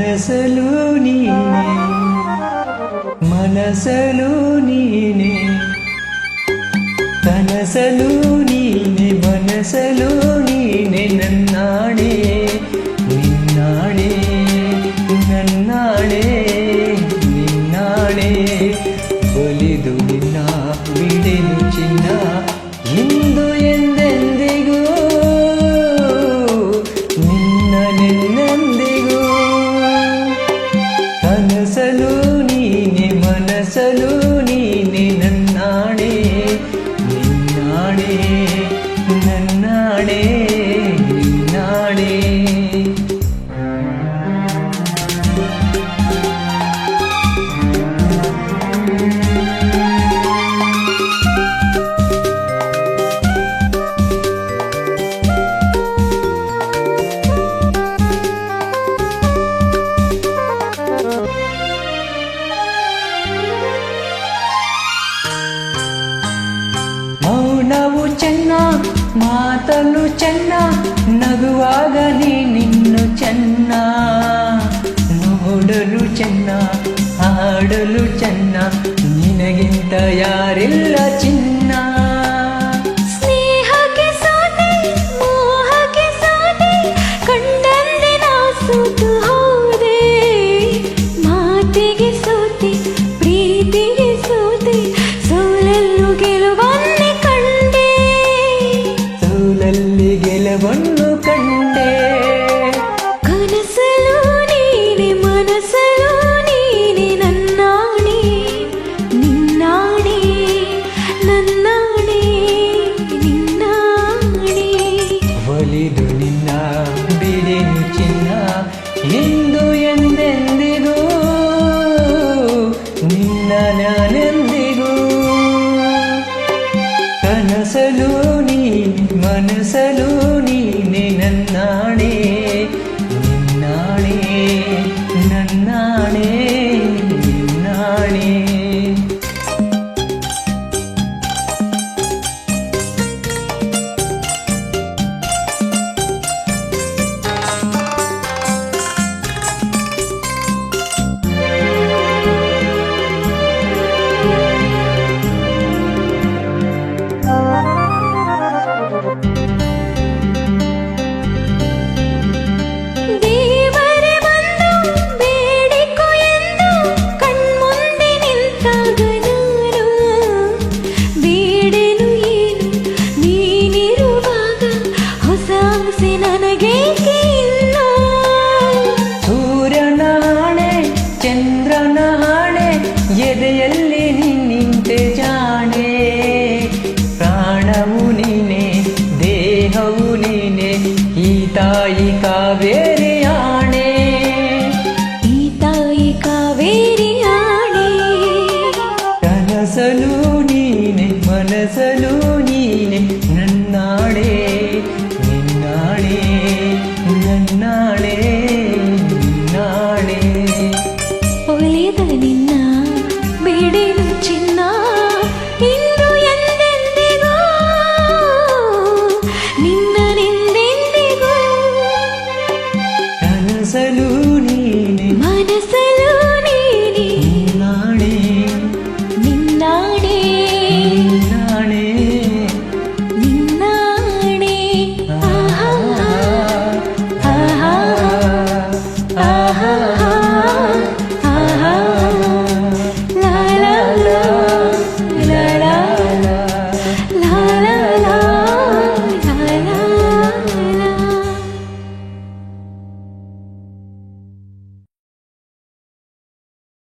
మనసలు నీనే మనసలు నీనే కనసలు నీనే మనసలు నీనే నన్నాడే నిన్నాడే నన్నాడే నిన్నాడే ನಿನ್ನ ಚೆನ್ನ ಮಾತಲು ಚೆನ್ನ ನಗುವಾಗ ನಿನ್ನು ಚೆನ್ನ. ನೋಡಲು ಚೆನ್ನ ಹಾಡಲು ಚೆನ್ನ ನಿನಗಿಂತ ಯಾರಿಲ್ಲ ಚಿನ್ನ. ಸೋಲಲ್ಲಿ ಗೆಲುವನ್ನು ಕಂಡೆ ಕನಸಲು ನೀನೆ ಮನಸ್ಸಲು ನೀನೆ ನನ್ನಾಣೆ ನಿನ್ನಾಣೆ ನನ್ನಾಣೆ ನಿನ್ನಾಣೆ ಒಲಿದು ನಿನ್ನ ಬಿಡೆನು ಚಿನ್ನ ಎಂದು ಎಂದೆಂದಿಗೂ ನಿನ್ನ ನಾನೆಂದಿಗೂ ಕನಸಲು ನೀನೆ ಮನಸಲು ನೀನೆ ನನ್ನಾಣೆ. ഈ തായി കാവേരിയാണേ. ഈ തായി കാവേരിയാണേ. കനസലു നീനെ മനസലു നീനെ നന്നാളേ നിന്നാളേ നന്നാളേ